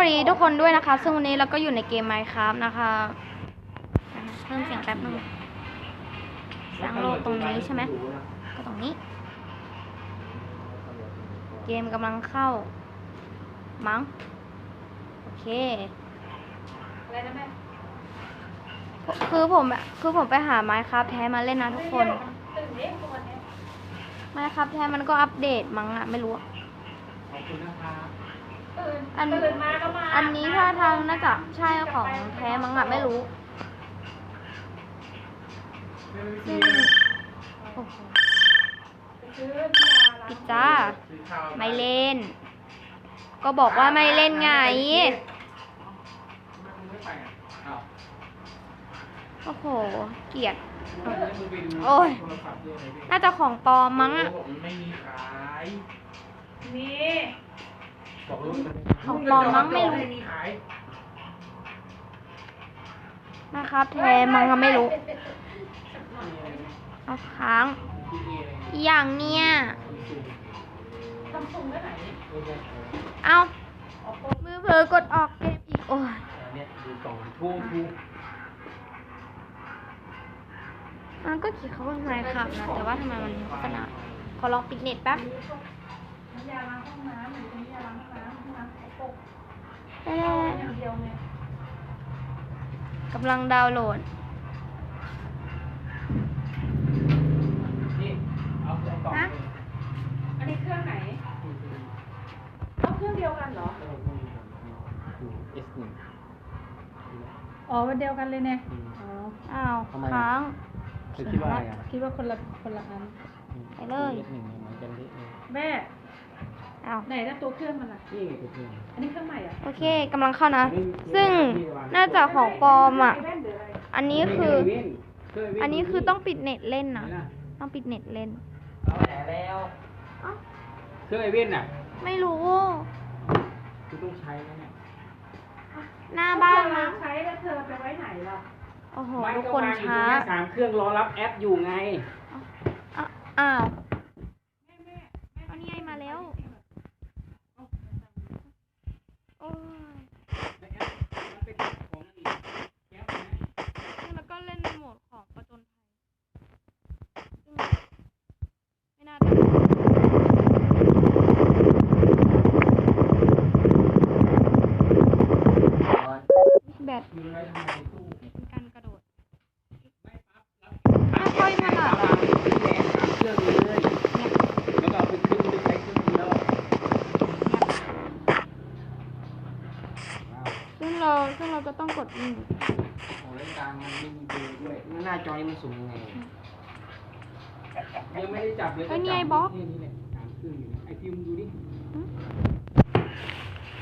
วัสดีทุกคนด้วยนะคะ ซึ่งวันนี้เราก็อยู่ในเกม Minecraft นะคะเพิ่มเสียงแป๊บนึงสร้างโลกตรงนี้ใช่ไหมก็ตรงนี้ เกมกำลังเข้า มั้ง โอเค อะไรนะแม่ คือผมคือผมไปหา Minecraft แท้มาเล่นนะทุกคนตื่นเด้งตัวเนี้ย Minecraft แท้มันก็อัปเดตมั้งอะไม่รู้อะขอบคุณนะครับตื่น อันตื่นมาก็มาอันนี้ท่าทางน่าจะใช่ของแท้มั้งอะไม่รู้ซึ่งโอ้โหไปซื้อที่ร้านปิดจ้าซื้อข้าวไม่เล่น ก็บอกว่าไม่เล่นไงทำไมมึงไม่ไปอะอ้าวโอ้โห เกลียดมึงไปดูโอ้ยโทรศัพท์ด้วยไหมพี่น่าจะของปลอมมั้งอะโอ้โหมันไม่มีขายนี่ บอกลูกมันของปลอมมั้งไม่รู้ไม่มีขายนะครับแท้มั้งอะไม่รู้เอาค้างคิดเองเลยอีอย่างเนี้ยทำซุงได้ไหนเอามือเผลอกดออกเกมอีกโอ้ยเนี่ยดูกล่องทูทูมันก็ขีดเขาว่าไงครับนะแต่ว่าทำไมมันโฆษณาขอลองปิดเน็ตแป๊บน้ำยาล้างห้องน้ำหรือ น้ำยาล้างห้องน้ำห้องน้ำเขาปกได้อย่างเดียวไงกำลังดาวน์โหลด นี่เอาเอากล่องฮะ อันนี้เครื่องไหนเอาเครื่องเดียวกันเหรอเอสหนึ่งอ๋อวันเดียวกันเลยเนี่ยอ๋ออ้าวทำไมอะค้าง เธอคิดว่าอะไรอะคิดว่าคนละคนละอันไปเลยเอสหนึ่งเหมือนกันเลยแม่ อ้าวไหนนะตัวเครื่องมันล่ะ นี่ไงตัวเครื่องอันนี้เครื่องใหม่อะโอเคกำลังเข้านะ ซึ่งน่าจะของปลอมอะ ไแว่นหรืออะไรอันนี้คือเครื่งวิ่งอันนี้คือต้องปิดเน็ตเล่นนะไหนล่ต้องปิดเน็ตเล่น เอาแหนแล้วเอ้าเครื่องไอเว่นน่ะไม่รู้ คือต้องใช้นะเนี่ย หน้าบ้านเธอมั้ง ใช้แล้วเธอไปไว้ไหนล่ะโอ้โหไม่ทุกก็คนวางอยู่ตรช้างเนี้ยสามเครื่องรอรับแอปอยู่ไงอะอ้าวเอานี่ไงมาแล้วโอ้ย แล้วแอปมันเป็นของอีกแอปนะ แล้วก็เล่นโหมดของประจนภัยซึ่งไม่น่าจะแบต คืออะไรทำไมตู้ เป็นการกระโดด ไม่ปั๊บรับ ไม่ค่อยถนัด วางแหนสามเครื่องเลยแล้วก็เอาไปขึ้นไปใช้เครื่องเดียวว้าว ซึ่งเราซึ่งเราจะต้องกดอืม โอ้ยกลางมันไม่มีเบอร์ด้วยหน้า จอนี่มันสูงยังไงยังไม่ได้จับเลยเอ้ยนี่ไงบล็อก นี่นี่แหละสามเครื่องอยู่นะไอฟิล์มดูดิ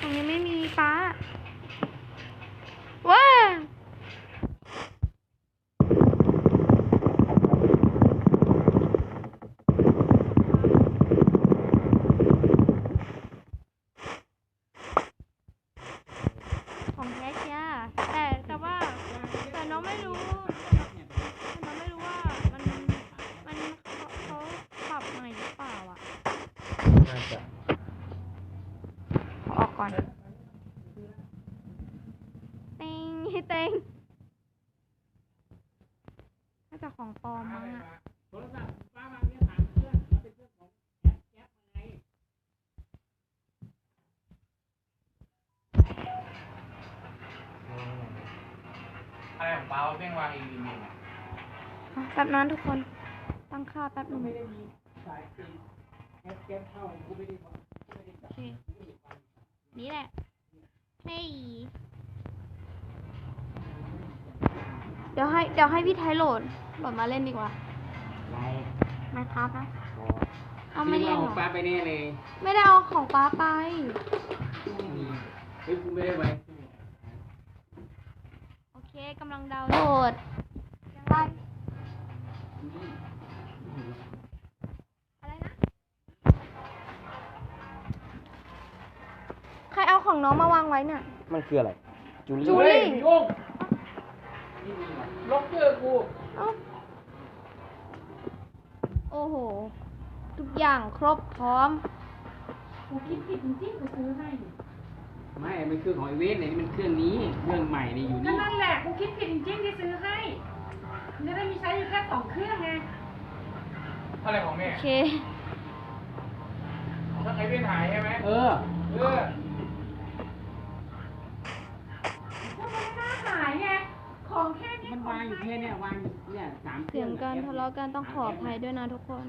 ตรงนี้ไม่มีฟ้าว้าของแท้เชียแต่แต่ว่าแต่น้องไม่รู้แต่น้องไม่รู้ว่ามันมันเขาเขาปรับใหม่หรือเปล่าอะ น่าจะ เอาออกก่อนเต็งเต็งน่าจะของปลอมมั้งอะ โทรศัพท์ป้าวางเนี่ยสามเครื่องมันเป็นเครื่องของแอปแอปไง อะไรของ เปาแม่งวางเองจริงๆอะแป๊บนั้นทุกคน ตั้งค่าแป๊บนึงนี่แหละเฮ้ยเดี๋ยวให้เดี๋ยวให้พี่ไทยโหลดโหลดมาเล่นดีกว่าไม่ครับนะเอาไม่เล่นหรอป้าไปแน่เลย ไม่ได้เอาของป้าไปไม่มีเฮ้ยกูไม่ได้ไว้ ของน้องมาวางไว้เนี่ยมันคืออะไรจูลี่จู ลี่โยงล็อกเกอร์กูเอ้าโอ้โห ทุกอย่างครบพร้อม กูคิดผิดจริงๆกูซื้อให้มไม่มันเครื่องของไอเวสเนี่ยนี่มันเครื่องนี้เครื่องใหม่นี่อยู่ก็นี่ นั่นแหละกูคิดผิดจริงๆที่ซื้อให้มันจะได้มีใช้อยู่แค่สองเครื่องไงเท่าไหรของแม่โอเค ถ้าใครเป็นหายใช่ไหมเออ เออ ก็มันไม่น่าหายไง ของแค่เนี้ มันวางอยู่ แค่เนี่ยวางอยู่เนี่ยสามเครื่เสีอยงงการทะเลาะกันต้องขออภัยด้วยนะทุกคน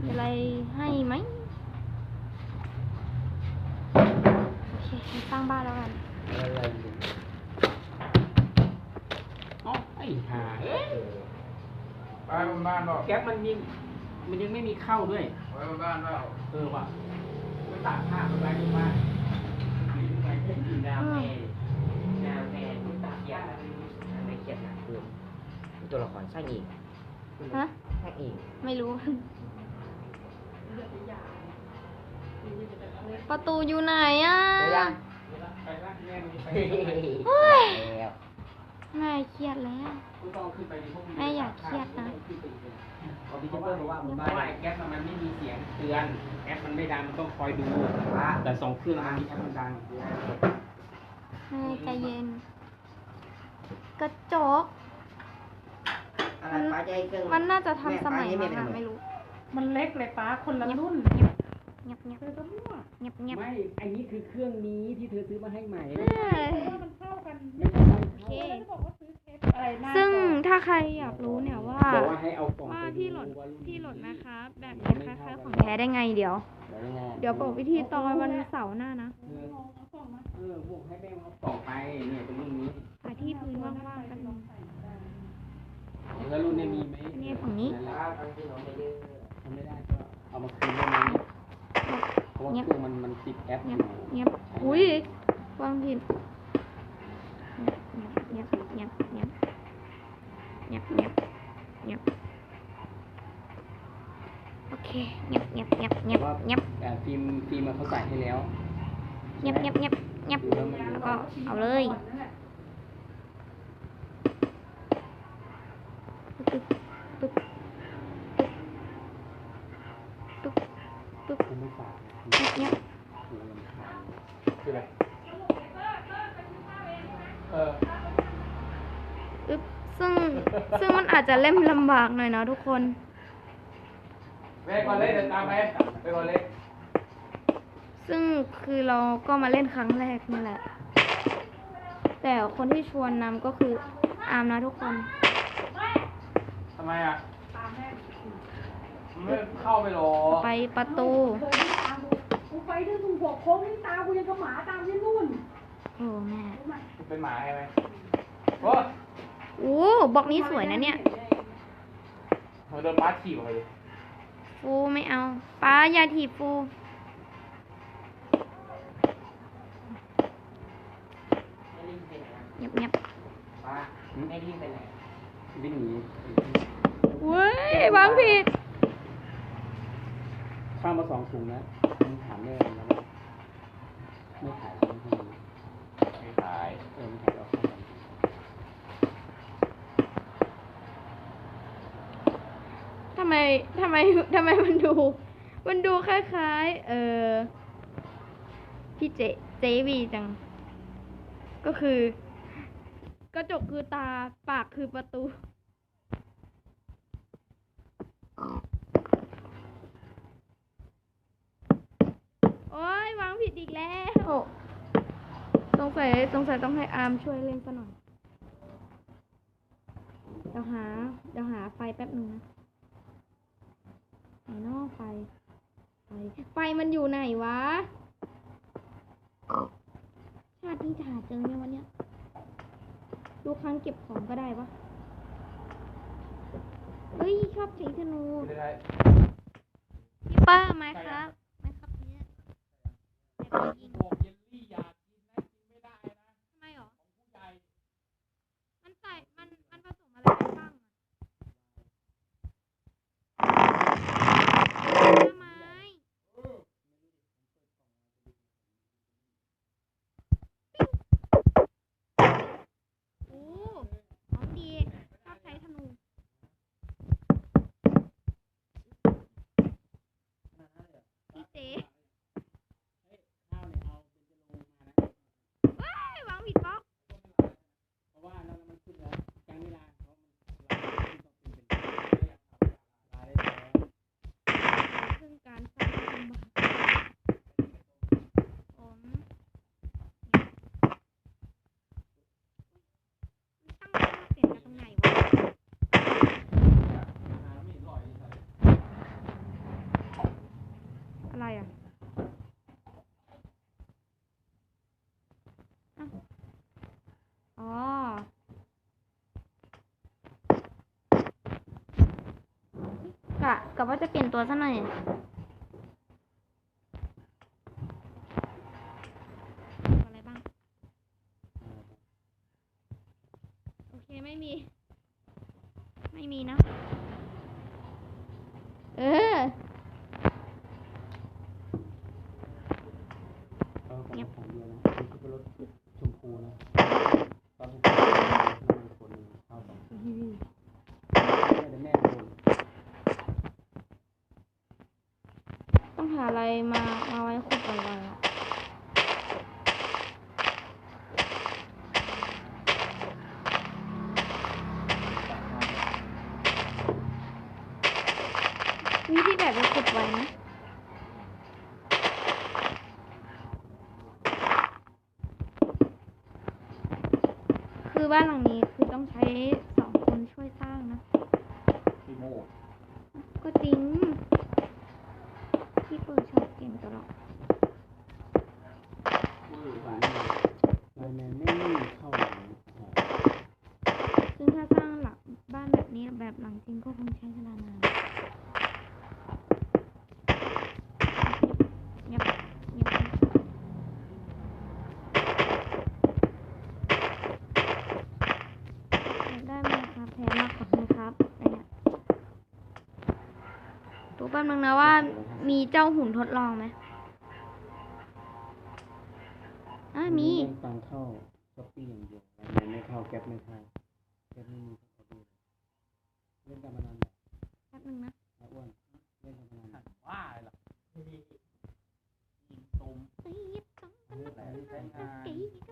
มีอะไรให้ไหมโอเคสร้างบ้านแล้วกัน เอ๋อไอ้ห่าเอ้ยไปบนบ้านเปล่าแก๊สมันยังมันยังไม่มีเข้าด้วยไปบนบ้านเปล่าเออว่ะไป ตากผ้าไปไว้ที่บ้านดาวแม่ดาวแม่ที่ตาเกียรติไม่เกียรติหนักเกินมีตัวละครสร้างอีกฮะสร้างอีกไม่รู้ ประตูอยู่ไหนอะตัวยังไปละแม่มีไปเฮ้ยแล้วแม่เครียดแล้วกูต้องขึ้นไปดิพวกแม่อยากเครียดนะ พอพี่เจเปิ้ลบอกว่าผมบ้านแก๊สมันไม่มีเสียงเตือนแก๊สมันไม่ดังมันต้องคอยดูว่าแต่สองเครื่องมันมีแอปมันดังแม่ใจเย็น กระจกอะไรป้าจะให้เครื่องมันน่าจะทำสมัยแป้นั้นเป็อะนไม่รู้ มันเล็กเลยป้าคนละรุ่นเงียบเงียบเงียบเธอจะมั่วเงียบเงียบไม่ อันนี้คือเครื่องนี้ที่เธอซื้อมาให้ใหม่เอ้ยว่ามันเข้ากันไม่ใช่โอเค ซื้อเทปอะไรหน้าซึ่งจอถ้าใครอยากรู้เนี่ยว่าบอกว่าให้เอากล่องว่าไปที่หล่นดูว่ารุ่นที่หล่นนี้นะคะแบบนี้คล้ายๆของแท้ได้ไงเดี๋ยว เดี๋ยวยังไงเดี๋ยวบอกวิธีตอนวันเสาร์หน้านะเออเออพวกให้แม่งเอากล่องไปเนี่ยเป็นรุ่นนี้หาที่พื้นว่างๆกันแล้วรุ่นนี้มีไหมนี่ฝั่งนี้นั่นแหละป้าทำที่น้องไม่ดื้อทำไม่ได้ก็เอามาคืนได้ไหมเพราะว่าเครื่องมันมันติดแอปอเงียยู่บเงียบอุ้ยวางผิดเงียบเงียบเงียบเงียบ เงียบเงียบโอเคเงียบเงียบเงียบเงียบเงียบแต่ฟิล์มฟิล์มมันเขาใส่ให้แล้วเงียบเงียบเงียบเงียบดูแล้วมันแล้วก็เอาเลย ปึ๊บปึ๊บปึ๊บปึ๊บ ผมไม่ฝาก เงียบเงียบ โอ้ลำคาญ คืออะไรเออ ปึ๊บซึ่งซึ่งมันอาจจะ เล่มลำบากหน่อยนะทุกคนไปก่อนเลยเดินตามไปไปก่อนเลยซึ่งคือเราก็มาเล่นครั้งแรกนี่แหละ แต่คนที่ชวนนำก็คืออาร์มนะทุกคน ทำไมอะมันไม่เข้าไปหรอไปประตูเคยที่ตามกูกูไปที่ถุงหัวโค้งนี่ตามกูยังกับหมาตามที่นู่นโอ้แม่ เป็นหมาใช่ไหมโอ้โอ้บล็อกนี้สวยนะเนี่ย มันโดนป้าถีบออกไปดิฟูไม่เอาป้าอย่าถีบฟูไม่รีบไปไหนเงียบเงียบป้าไม่รีบไปไหนวิ่งหนีเว้ยวางผิดข้ามมาสองถุงแล้วมึงถามได้เลยนะว่าไม่ขายไม่ให้ดี ไม่ขาย เออไม่ขายเอาเข้ามา ทำไมทำ ไมทำไมมันดู มันดูคล้ายๆ เออพี่เจเจวีจัง ก็คือ กระจกคือตาปากคือประตู โอ้ยวางผิดอีกแล้วสงสัยสงสัยต้องให้อาร์มช่วยเล่นซะหน่อยเดี๋ยวหาเดี๋ยวหาไฟแป๊บหนึ่งนะ นเนอกไฟไฟไฟมันอยู่ไหนวะ ชาตินี้จะหาเจอไหมวันเนี้ยดูครั้งเก็บของก็ได้ปะเฮ้ย ชอบใช้ธนูไม่ได้พี่ป้าไหมครับไหมครับเนี่ยเดี๋ยวไปยิง อะอ๋อกะกะว่าจะเปลี่ยนตัวซะหน่อย อะไรมามาไว้ ป๊บนึงนะว่ามีเจ้าหุ่นทดลองไหมอ่ามีตอนเข้าก็ปีอย่างเดียวไม่เข้าแก๊ปไม่เข้าแก๊ปไม่มีเล่นกันมานานแป๊บนึงนะอ้วนเล่นกันมานานว่าอยิงตุ้ตุ่มตุ้ตุ้มตุ้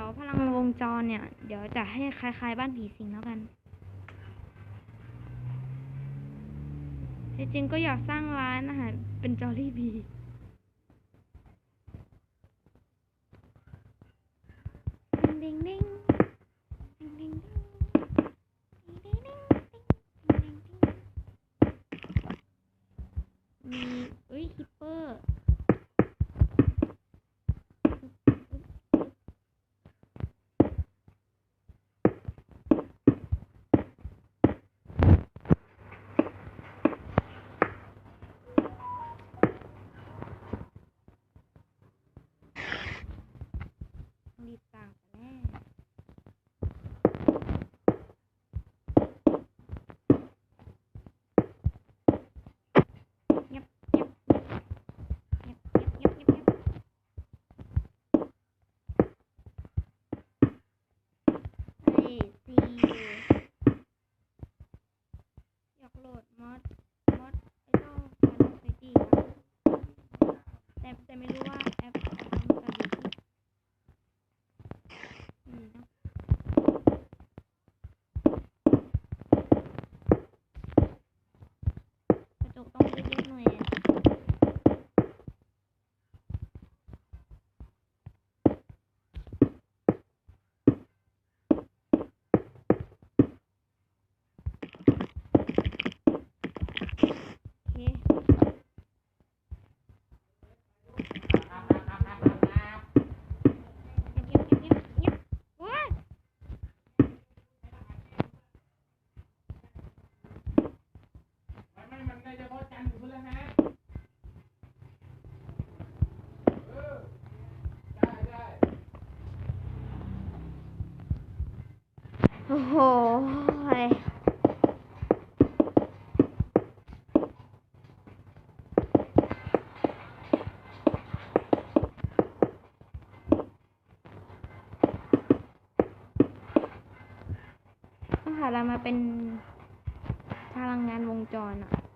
ดี๋ยวพลังวงจรเนี่ย เดี๋ยวจะให้คล้ายๆ บ้านผีสิงแล้วกันจริงๆก็อยากสร้างร้านอาหารเป็นจอรี่บีดิงดิง แต่ไม่รู้ว่า โหยต้องหาเรามาเป็นพลังงานวงจรอะ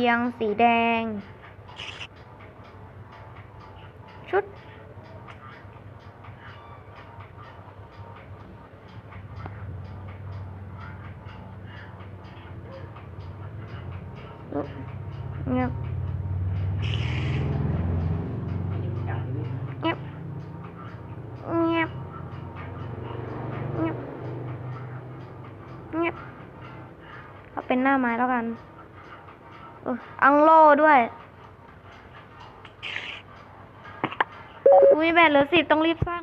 เตียงสีแดง ชุด เงียบเงียบเงียบเงียบเงียบเอาเป็นหน้าไม้แล้วกัน อังโลด้วย อุ้ยแบตเหลือสิบต้องรีบสร้าง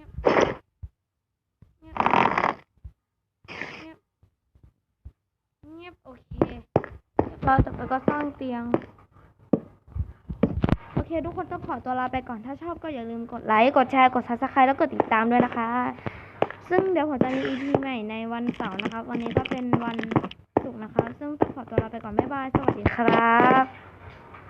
ยบ เงียบ เงียบ เงียบโอเคเราต่อไปก็สร้างเตียง โอเค ทุกคนต้องขอตัวลาไปก่อนถ้าชอบก็อย่าลืมกดไลค์ กดแชร์ กดซับสไครต์แล้วกดติดตามด้วยนะคะ ซึ่งเดี๋ยวผมจะมี EP ใหม่ในวันเสาร์นะครับ วันนี้ก็เป็นวันศุกร์นะคะ ซึ่งต้องขอตัวลาไปก่อน บ๊ายบาย สวัสดีครับ